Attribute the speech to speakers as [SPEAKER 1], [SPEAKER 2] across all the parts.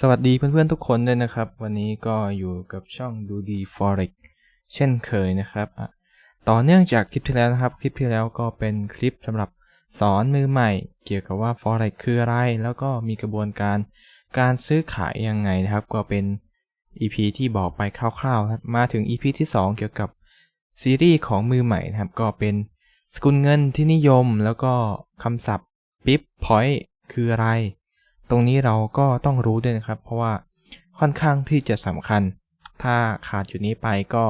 [SPEAKER 1] สวัสดีเพื่อนๆทุกคนด้วยนะครับ วันนี้ก็อยู่กับช่องดูดี Forex เช่นเคยนะครับ ต่อเนื่องจากคลิปที่แล้วนะครับ คลิปที่แล้วก็เป็นคลิปสำหรับสอนมือใหม่ เกี่ยวกับว่า Forex คืออะไร แล้วก็มีกระบวนการการซื้อขายยังไงนะครับ ก็เป็น EP ที่บอกไปคร่าวๆครับมาถึง EP ที่ 2 เกี่ยวกับซีรีส์ของมือใหม่นะครับ ก็เป็นสกุลเงินที่นิยมแล้วก็คำศัพท์ Pip Point คืออะไร ตรงนี้เราก็ต้องรู้ด้วยนะครับ เพราะว่าค่อนข้างที่จะสำคัญ ถ้าขาดจุดนี้ไปก็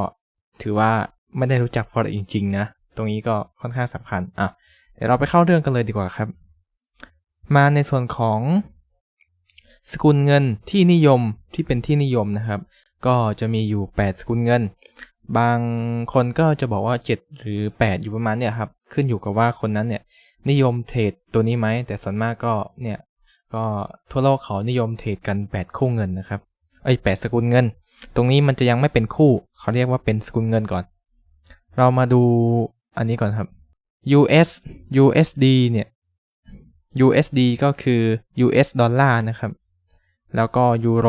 [SPEAKER 1] ถือว่าไม่ได้รู้จัก Forex จริงๆนะ ตรงนี้ก็ค่อนข้างสำคัญ อะ เดี๋ยวเราไปเข้าเรื่องกันเลยดีกว่าครับ มาในส่วนของ สกุลเงินที่นิยมที่เป็นที่นิยมนะครับ ก็จะมีอยู่ 8 สกุลเงิน บางคนก็จะบอกว่า 7 หรือ 8 อยู่ประมาณเนี่ยครับ ขึ้นอยู่กับว่าคนนั้นเนี่ยนิยมเทรดตัวนี้ไหม แต่ส่วนมากก็เนี่ย ก็ทั่วโลกเขานิยมเทรดกัน 8 คู่เงินนะครับไอ้ย8สกุลเงิน ตรงนี้มันจะยังไม่เป็นคู่ เขาเรียกว่าเป็นสกุลเงินก่อน เรามาดูอันนี้ก่อนครับ US USD เนี่ย USD ก็คือ US ดอลลาร์นะครับ แล้วก็ยูโร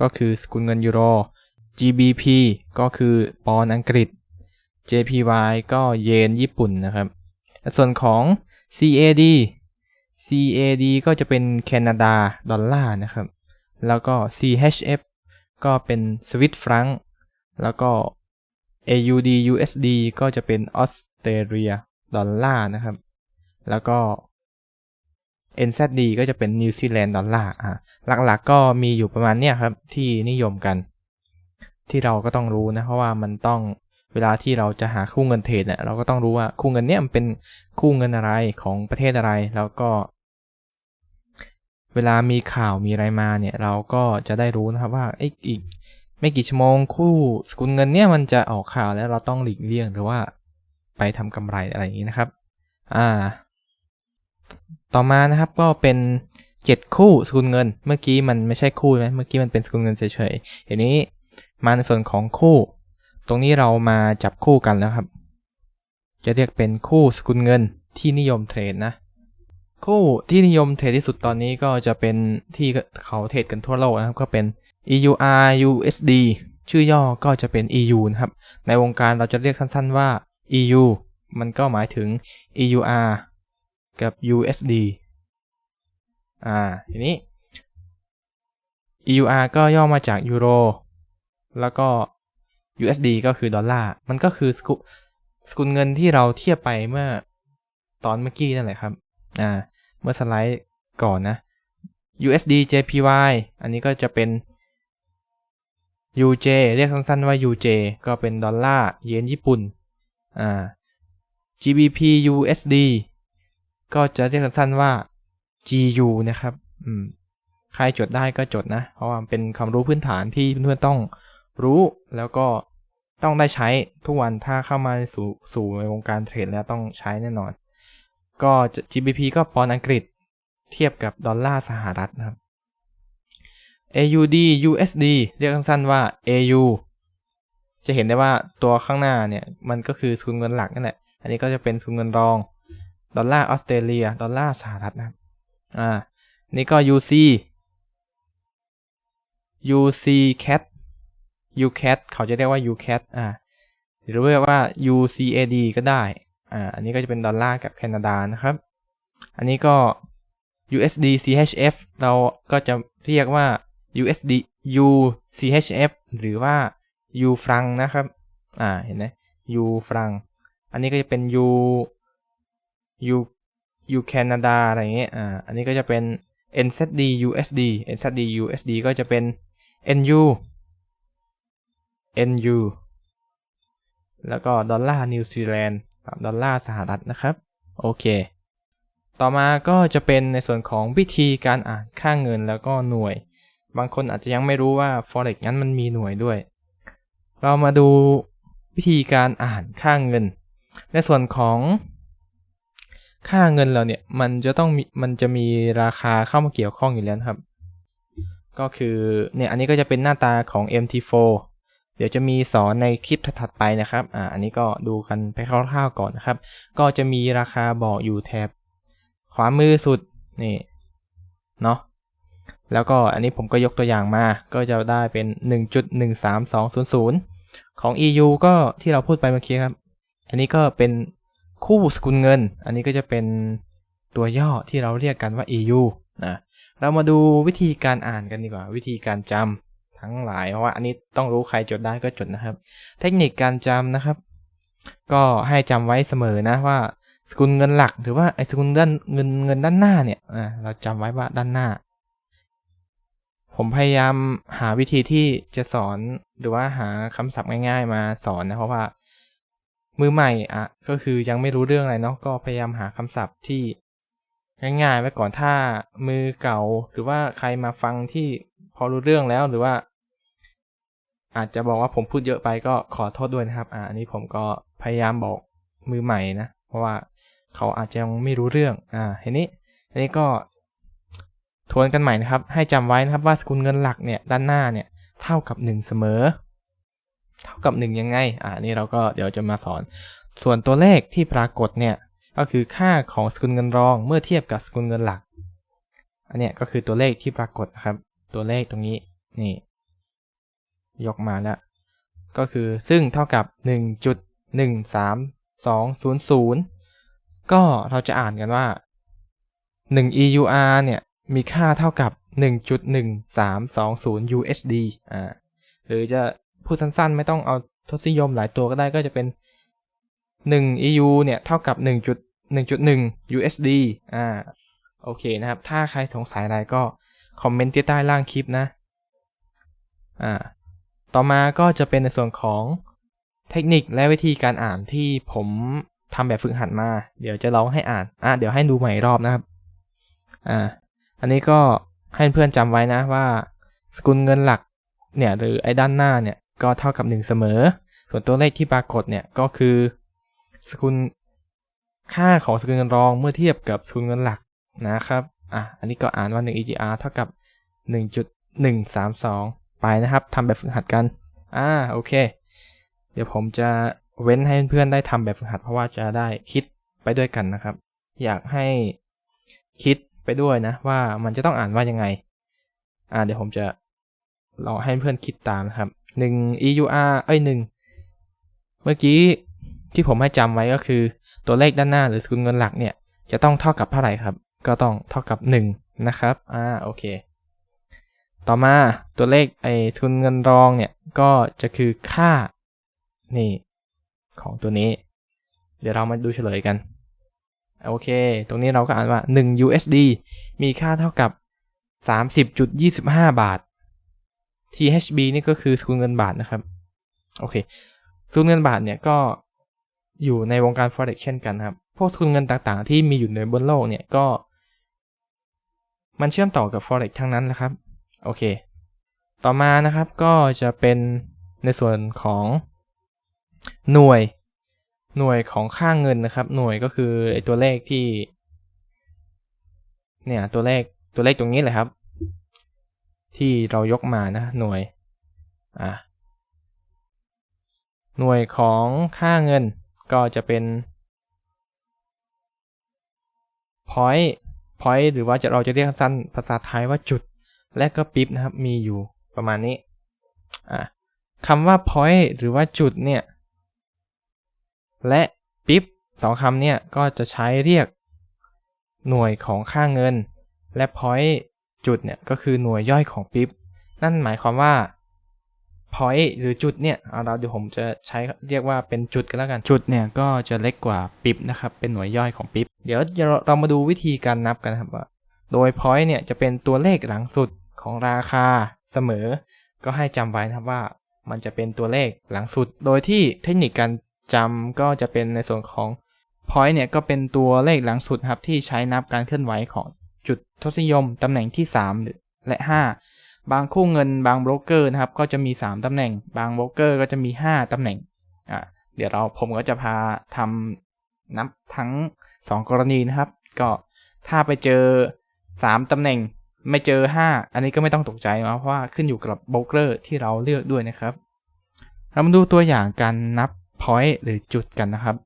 [SPEAKER 1] ก็คือสกุลเงินยูโร GBP ก็คือปอนด์อังกฤษ JPY ก็เยนญี่ปุ่นนะครับ ส่วนของ CAD CAD ก็จะเป็นแคนาดาดอลลาร์นะครับ แล้วก็ CHF ก็เป็นสวิตฟรังแล้วก็ AUD USD ก็จะเป็นออสเตรเลียดอลลาร์นะครับ แล้วก็ NZD ก็จะเป็นนิวซีแลนด์ดอลลาร์อะหลักๆก็มีอยู่ประมาณเนี้ยครับที่นิยมกัน ที่เราก็ต้องรู้นะ เพราะว่ามันต้อง เวลาที่เราจะหาคู่เงินเทรดเนี่ยเราก็ต้องรู้ว่าคู่เงินเนี้ยมันเป็นคู่เงินอะไรของประเทศอะไร แล้วก็ เวลามีข่าวมีอะไรมาเนี่ยเราก็จะได้รู้นะครับว่าอีกไม่กี่ชั่วโมงคู่สกุลเงินเนี่ยมันจะออกข่าวแล้วเราต้องหลีกเลี่ยงหรือว่าไปทำกำไรอะไรอย่างนี้นะครับ อ่า ต่อมานะครับก็เป็น 7 คู่สกุลเงิน เมื่อกี้มันไม่ใช่คู่ไหมเมื่อกี้มันเป็นสกุลเงินเฉยๆทีนี้มาในส่วนของคู่ ตรงนี้เรามาจับคู่กันแล้วครับ จะเรียกเป็นคู่สกุลเงินที่นิยมเทรดนะ คู่ที่นิยมเทรดที่สุดตอนนี้ก็จะเป็นที่เขาเทรดกันทั่วโลกนะครับ ก็เป็น EUR USD ชื่อย่อก็จะเป็น EU นะครับ ในวงการเราจะเรียกสั้นๆว่า EU มันก็หมายถึง EUR กับ USD อ่า ทีนี้ EUR ก็ย่อมาจากยูโร แล้วก็ USD ก็คือดอลลาร์ มันก็คือสกุสกุลเงินที่เราเทียบไปเมื่อตอนเมื่อกี้นั่นแหละครับ อ่า เมื่อสไลด์ก่อนนะ USD JPY อันนี้ก็จะเป็น UJ เรียกสั้นๆว่า UJ ก็เป็นดอลลาร์เยนญี่ปุ่น อ่า GBP USD ก็จะเรียกสั้นๆว่า GU นะครับ อืม ใครจดได้ก็จดนะ เพราะว่าเป็นความรู้พื้นฐานที่เพื่อนๆต้องรู้แล้วก็ ต้องได้ใช้ทุกวันถ้าเข้ามาสู่สู่ในวงการเทรดแล้วต้องใช้แน่นอน ก็ GBP ก็ปอนด์อังกฤษเทียบกับดอลลาร์สหรัฐนะครับ AUD USD เรียกสั้นๆว่า AU จะเห็นได้ว่าตัวข้างหน้าเนี่ย มันก็คือสกุลเงินหลักนั่นแหละ อันนี้ก็จะเป็นสกุลเงินรอง ดอลลาร์ออสเตรเลีย ดอลลาร์สหรัฐนะครับอ่า นี่ก็ UC UC CAT UCAT เขาจะเรียกว่า UCAT อ่าหรือเรียกว่า UCAD ก็ได้อ่าอันนี้ก็จะเป็นดอลลาร์กับแคนาดานะครับ อันนี้ก็ USD CHF เราก็จะเรียกว่า USD UCHF หรือว่า U ฟรังนะครับ อ่า เห็นไหม U ฟรัง อันนี้ก็จะเป็น U U U แคนาดาอะไรเงี้ย อ่า อันนี้ก็จะเป็น NZD USD NZD USD ก็จะเป็น NU NU แล้วก็ดอลลาร์นิวซีแลนด์ดอลลาร์สหรัฐนะครับ โอเค ต่อมาก็จะเป็นในส่วนของวิธีการอ่านค่าเงินแล้วก็หน่วย บางคนอาจจะยังไม่รู้ว่า forex นั้นมันมีหน่วยด้วย เรามาดูวิธีการอ่านค่าเงิน ในส่วนของค่าเงินเราเนี่ยมันจะต้องมีมันจะมีราคาเข้ามาเกี่ยวข้องอยู่แล้วครับ ก็คือเนี่ยอันนี้ก็จะเป็นหน้าตาของ MT4 เดี๋ยวจะมีสอนในคลิปถัดไปนะครับ อ่า อันนี้ก็ดูกันไปคร่าวๆก่อนนะครับ ก็จะมีราคาบอกอยู่แถบ ขวามือสุด นี่ เนาะ แล้วก็อันนี้ผมก็ยกตัวอย่างมา ก็จะได้เป็น 1.13200 ของ EU ก็ที่เราพูดไปเมื่อกี้ครับ อันนี้ก็เป็นคู่สกุลเงิน อันนี้ก็จะเป็นตัวย่อที่เราเรียกกันว่า EU นะ เรามาดูวิธีการอ่านกันดีกว่า วิธีการจำ ทั้งหลาย เพราะว่าอันนี้ต้องรู้ใครจดได้ก็จดนะครับ เทคนิคการจำนะครับ ก็ให้จำไว้เสมอนะว่าสกุลเงินหลักหรือว่าไอ้สกุลด้านเงินเงินด้านหน้าเนี่ยอ่าเราจำไว้ว่าด้านหน้า ผมพยายามหาวิธีที่จะสอนหรือว่าหาคำศัพท์ง่าย ๆ มาสอนนะเพราะว่ามือใหม่อะก็คือยังไม่รู้เรื่องอะไรเนาะก็พยายามหาคำศัพท์ที่ง่ายๆไว้ก่อนถ้ามือเก่าหรือว่าใครมาฟังที่ พอรู้เรื่องแล้วหรือว่า อาจจะบอกว่าผมพูดเยอะไปก็ขอโทษด้วยนะครับอ่าอันนี้ผมก็พยายามบอกมือใหม่นะเพราะว่าเขาอาจจะยังไม่รู้เรื่องอ่าเห็นนี้อันนี้ก็ทวนกันใหม่นะครับ ให้จำไว้นะครับว่าสกุลเงินหลักเนี่ยด้านหน้าเนี่ยเท่ากับ 1 เสมอ เท่ากับ 1 ยังไง อ่านี่เราก็เดี๋ยวจะมาสอน ส่วนตัวเลขที่ปรากฏเนี่ยก็คือค่าของสกุลเงินรองเมื่อเทียบกับสกุลเงินหลัก อันเนี้ยก็คือตัวเลขที่ปรากฏนะครับ ตัวเลขตรงนี้นี่ ยกมาแล้ว ก็คือซึ่งเท่ากับ 1.13200 ก็เราจะอ่านกันว่า 1 EUR เนี่ยมีค่าเท่ากับ 1.1320 USD อ่าหรือจะพูดสั้นๆ ไม่ต้องเอาทศนิยมหลายตัวก็ได้ก็จะเป็น 1 EU เนี่ยเท่ากับ 1.1.1 USD อ่า โอเคนะครับ ถ้าใครสงสัยอะไรก็ คอมเมนต์ที่ใต้ล่างคลิปนะ อ่า ต่อมาก็จะเป็นในส่วนของเทคนิคและวิธีการอ่านที่ผมทำแบบฝึกหัดมา เดี๋ยวจะลองให้อ่าน อะเดี๋ยวให้ดูใหม่รอบนะครับ อ่า อันนี้ก็ให้เพื่อนจำไว้นะว่า สกุลเงินหลักเนี่ยหรือไอ้ด้านหน้าเนี่ยก็เท่ากับ 1 เสมอ ส่วนตัวเลขที่ปรากฏเนี่ยก็คือ สกุลค่าของสกุลเงินรองเมื่อเทียบกับสกุลเงินหลักนะครับ อะ อันนี้ก็อ่านว่า 1 EGR เท่ากับ 1.132 ไปนะครับทำแบบฝึกหัดกัน อ่า โอเค เดี๋ยวผมจะเว้นให้เพื่อนๆได้ทำแบบฝึกหัดเพราะว่าจะได้คิดไปด้วยกันนะครับ อยากให้คิดไปด้วยนะ ว่ามันจะต้องอ่านว่ายังไง อ่า เดี๋ยวผมจะลองให้เพื่อนคิดตามนะครับ 1 EUR เอ้ย 1 เมื่อกี้ที่ผมให้จำไว้ก็คือตัวเลขด้านหน้าหรือสกุลเงินหลักเนี่ยจะต้องเท่ากับเท่าไหร่ครับ ก็ต้องเท่ากับ 1 นะครับ อ่า โอเค ต่อมาตัวเลขไอ้สกุลเงินรองเนี่ย ก็จะคือค่า นี่ ของตัวนี้ เดี๋ยวเรามาดูเฉลยกัน โอเค ตรงนี้เราก็อ่านว่า 1 USD มีค่าเท่ากับ 30.25 บาท THB นี่ก็คือสกุลเงินบาทนะครับ โอเคสกุลเงินบาทเนี่ยก็อยู่ในวงการ forex เช่นกันครับ พวกสกุลเงินต่างๆ ที่มีอยู่ในบนโลกเนี่ยก็ มันเชื่อมต่อกับ forex ทั้งนั้นนะครับ โอเค ต่อมานะครับก็จะเป็นในส่วนของหน่วย หน่วยของค่างเงินนะครับ หน่วยก็คือไอตัวเลขที่ เนี่ยตัวเลขตัวเลขตรงนี้แหละครับ ที่เรายกมานะ หน่วย อะหน่วยของค่าเงินก็จะเป็น point point หรือว่าจะเราจะเรียกสั้นภาษาไทยว่าจุด และก็ปิ๊บนะครับ มีอยู่ประมาณนี้อะคำว่า point หรือว่าจุดเนี่ย และปิ๊บสองคำเนี่ย ก็จะใช้เรียกหน่วยของค่าเงิน และ point จุดเนี่ย ก็คือหน่วยย่อยของปิ๊บนั่นหมายความว่า point หรือจุดเนี่ยเอาเราเดี๋ยวผมจะใช้เรียกว่าเป็นจุดกันแล้วกัน จุดเนี่ยก็จะเล็กกว่าปิ๊บนะครับ เป็นหน่วยย่อยของปิ๊บ เดี๋ยวเรามาดูวิธีการนับกันครับว่า โดย point เนี่ยจะเป็นตัวเลขหลังสุดของราคาเสมอ ก็ให้จำไว้นะครับว่ามันจะเป็นตัวเลขหลังสุด โดยที่เทคนิคการจำก็จะเป็นในส่วนของ point เนี่ยก็เป็นตัวเลขหลังสุดครับที่ใช้นับการเคลื่อนไหวของจุดทศนิยมตำแหน่งที่ 3 และ 5 บางคู่เงินบางโบรกเกอร์นะครับก็จะมี 3ตำแหน่ง บางโบรกเกอร์ก็จะมี 5ตำแหน่งอะเดี๋ยวเราผมก็จะพาทำนับทั้ง 2 กรณีนะครับ ก็ถ้าไปเจอ 3ตำแหน่งไม่เจอ 5 อันนี้ก็ไม่ต้องตกใจนะเพราะว่าขึ้นอยู่กับโบรกเกอร์ที่เราเลือกด้วยนะครับ เรามาดูตัวอย่างการนับ point หรือจุดกันนะครับ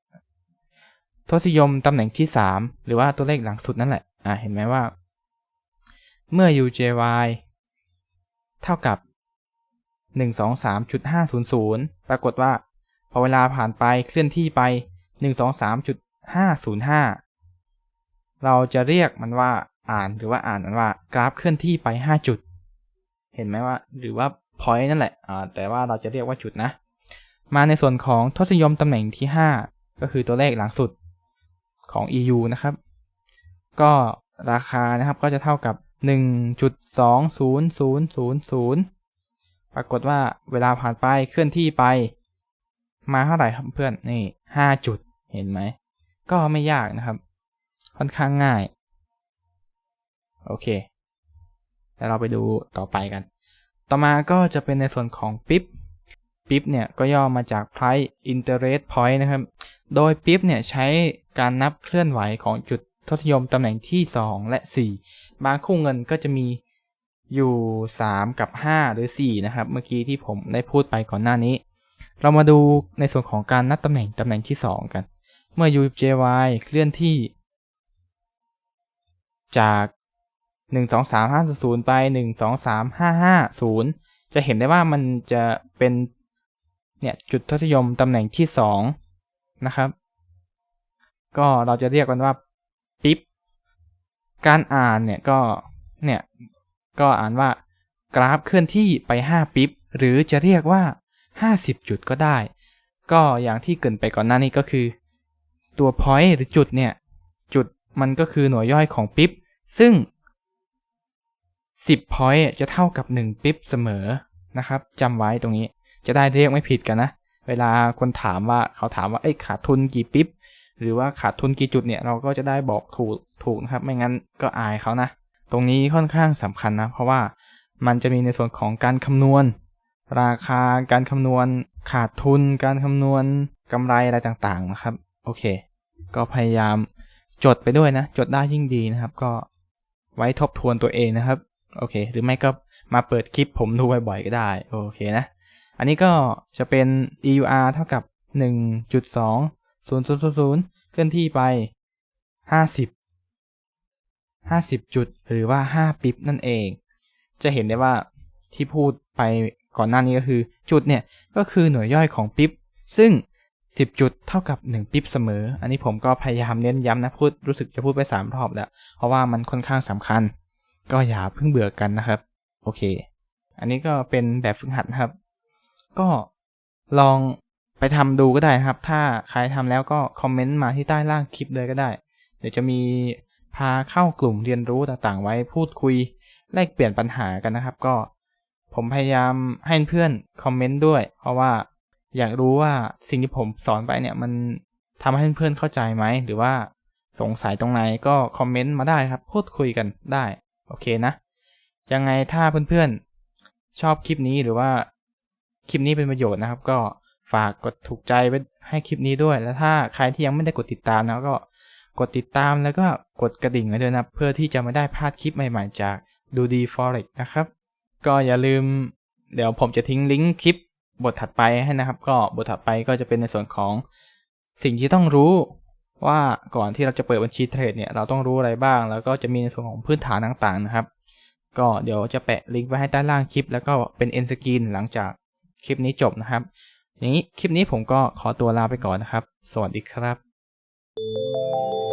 [SPEAKER 1] ทศนิยมตำแหน่งที่ 3 หรือว่าตัวเลขหลังสุดนั่นแหละ อ่า เห็นไหมว่า เมื่อ UJY เท่ากับ 123.500 ปรากฏว่า พอเวลาผ่านไปเคลื่อนที่ไป 123.505 เราจะเรียกมันว่าอ่านหรือว่าอ่านมันว่ากราฟเคลื่อนที่ไป 5 จุด เห็นไหมว่า หรือว่า point นั่นแหละอ่าแต่ว่าเราจะเรียกว่าจุดนะ มาในส่วนของทศนิยมตำแหน่งที่ 5 ก็คือตัวเลขหลังสุดของ EU นะครับ ก็ราคานะครับก็จะเท่ากับ 1.20000 ปรากฏว่าเวลาผ่านไปเคลื่อนที่ไป มาเท่าไหร่ครับเพื่อน นี่5จุดเห็นไหม ก็ไม่ยากนะครับ ค่อนข้างง่าย โอเคแล้วเราไปดูต่อไปกัน ต่อมาก็จะเป็นในส่วนของปิ๊บปิ๊บเนี่ยก็ย่อมาจาก price interest point นะครับ โดยปิ๊บเนี่ยใช้การนับเคลื่อนไหวของจุดทศนิยมตำแหน่งที่ 2 และ4 บางคู่เงินก็จะมีอยู่ 3 กับ 5 หรือ 4 นะครับ เมื่อกี้ที่ผมได้พูดไปก่อนหน้านี้ เรามาดูในส่วนของการนับตำแหน่งตำแหน่งที่ 2 กัน เมื่อ UJY เคลื่อนที่ จาก 1 2 3 5 0 ไป 1 2 3 5 5 0 จะเห็นได้ว่ามันจะเป็นเนี่ยจุดทศนิยมตำแหน่งที่ 2 นะครับ ก็เราจะเรียกกันว่า การอ่านเนี่ยก็เนี่ยก็อ่านว่ากราฟเคลื่อนที่ไป 5 ปิ๊บหรือจะเรียกว่า 50 จุดก็ได้ ก็อย่างที่เกินไปก่อนหน้านี้ก็คือ ตัว point หรือจุดเนี่ย จุดมันก็คือหน่วยย่อยของปิ๊บซึ่ง 10 point จะเท่ากับ 1 ปิ๊บเสมอนะครับจำไว้ตรงนี้จะได้เรียกไม่ผิดกันนะ เวลาคนถามว่าเขาถามว่าเอ้ขาดทุนกี่ปิ๊บ หรือว่าขาดทุนกี่จุดเนี่ยเราก็จะได้บอกถูกถูกนะครับไม่งั้นก็อายเขานะ ตรงนี้ค่อนข้างสำคัญนะ เพราะว่ามันจะมีในส่วนของการคำนวณ ราคาการคำนวณ ขาดทุน การคำนวณกำไรอะไรต่างๆนะครับโอเค ก็พยายามจดไปด้วยนะ จดได้ยิ่งดีนะครับ ก็ไว้ทบทวนตัวเองนะครับโอเค หรือไม่ก็มาเปิดคลิปผมดูบ่อยๆก็ได้โอเคนะ อันนี้ก็จะเป็น EUR เท่ากับ 1.2 000เคลื่อนที่ไป50 50จุดหรือว่า5ปิบนั่นเอง จะเห็นได้ว่าที่พูดไปก่อนหน้านี้ก็คือจุดเนี่ยก็คือหน่วยย่อยของปิบซึ่ง 10 จุดเท่ากับ 1 ปิบเสมอ อันนี้ผมก็พยายามเน้นย้ำนะพูดรู้สึกจะพูดไป 3 รอบแล้ว เพราะว่ามันค่อนข้างสำคัญ ก็อย่าเพิ่งเบื่อกันนะครับ โอเค อันนี้ก็เป็นแบบฝึกหัดนะครับ ก็ลอง ไปทำดูก็ได้นะครับ ถ้าใครทำแล้วก็คอมเมนต์มาที่ใต้ล่างคลิปเลยก็ได้ เดี๋ยวจะมีพาเข้ากลุ่มเรียนรู้ต่างๆ ไว้พูดคุยแลกเปลี่ยนปัญหากันนะครับ ก็ผมพยายามให้เพื่อนคอมเมนต์ด้วย เพราะว่าอยากรู้ว่าสิ่งที่ผมสอนไปเนี่ยมันทำให้เพื่อนเข้าใจไหมหรือว่าสงสัยตรงไหนก็คอมเมนต์มาได้ครับพูดคุยกันได้โอเคนะ ยังไงถ้าเพื่อนๆชอบคลิปนี้หรือว่าคลิปนี้เป็นประโยชน์นะครับ ก็ ฝากกดถูกใจไว้ให้คลิปนี้ด้วย แล้วถ้าใครที่ยังไม่ได้กดติดตามนะก็กดติดตามแล้วก็กดกระดิ่งไว้ด้วยนะ เพื่อที่จะไม่ได้พลาดคลิปใหม่ๆจากดูดี Forex นะครับ ก็อย่าลืม เดี๋ยวผมจะทิ้งลิงก์คลิปบทถัดไปให้นะครับ ก็บทถัดไปก็จะเป็นในส่วนของสิ่งที่ต้องรู้ว่าก่อนที่เราจะเปิดบัญชีเทรดเนี่ยเราต้องรู้อะไรบ้าง แล้วก็จะมีในส่วนของพื้นฐานต่างๆนะครับ ก็เดี๋ยวจะแปะลิงก์ไว้ให้ใต้ล่างคลิป แล้วก็เป็น end screen หลังจากคลิปนี้จบนะครับ อย่างนี้คลิปนี้ผมก็ขอตัวลาไปก่อนนะครับ สวัสดีครับ